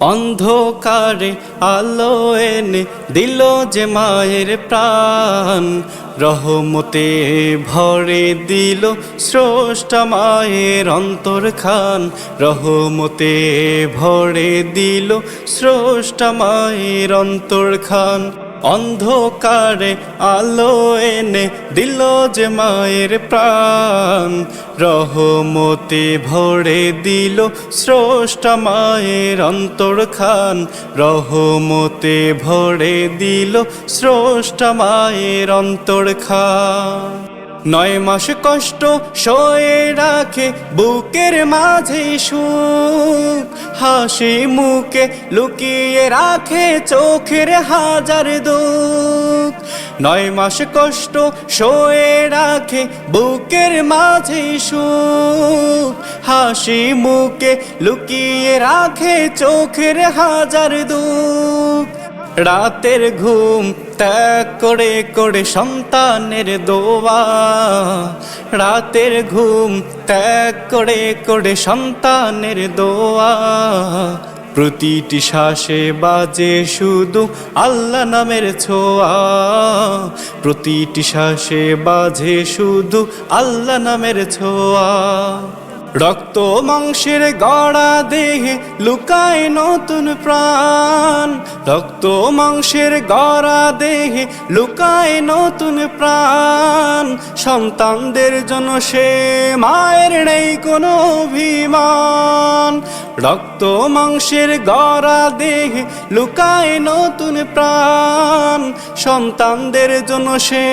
অন্ধকারে আলো এনে দিল যে মায়ের প্রাণ। রহমতে ভরে দিল স্রষ্টা মায়ের অন্তর খান রহমতে ভরে দিল স্রষ্টা মায়ের অন্তর খান অন্ধকারে আলো এনে দিল যে মায়ের প্রাণ। রহমতে ভরে দিল স্রষ্টা মায়ের অন্তর খান রহমতে ভরে দিল স্রষ্টা মায়ের অন্তর খান নয় মাস কষ্ট সয়ে রাখে বুকের মাঝে সুখ। হাসি মুখে লুকিয়ে রাখে চোখের হাজার দুঃখ। নয় মাস কষ্ট সয়ে রাখে বুকের মাঝে সুখ। হাসি মুখে লুকিয়ে রাখে চোখের হাজার দুঃখ। রাতের ঘুম ত্যাগ করে করে সন্তানের দোয়া। রাতের ঘুম ত্যাগ করে করে সন্তানের দোয়া। প্রতিটি শ্বাসে বাজে শুধু আল্লাহ নামের ছোয়া। প্রতিটি শ্বাসে বাজে শুধু আল্লাহ নামের ছোয়া। রক্ত মাংসের গড়া দেহে লুকায় নতুন প্রাণ। রক্ত মাংসের গড়া দেহে লুকায় নতুন প্রাণ। সন্তানদের জন্য সে মায়ের নেই কোনো অভিমান। রক্ত মাংসের গড়া দেহে লুকায় নতুন প্রাণ। সন্তানদের জন্য সে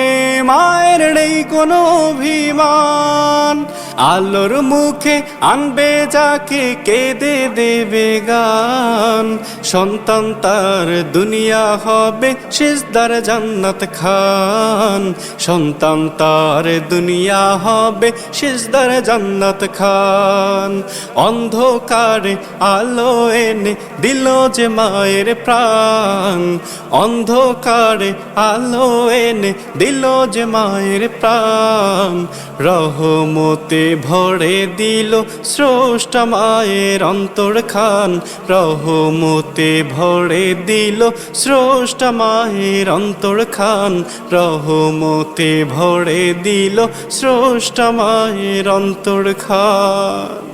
মায়ের নেই কোনো অভিমান। আলোর মুখে আনবে যাকে কেঁদে দেবে গান। সন্তান তার দুনিয়া হবে শেষদার জান্নাত খান। সন্তান তার দুনিয়া হবে শেষদার জান্নাত খান। অন্ধকারে আলো এনে দিল যে মায়ের প্রাণ। অন্ধকারে আলো এনে দিল যে মায়ের প্রাণ। রহমতে ভরে দিল স্রষ্টা মায়ের অন্তর খান রহমতে ভরে দিল স্রষ্টা মায়ের অন্তর খান রহমতে ভরে দিল স্রষ্টা মায়ের অন্তর খান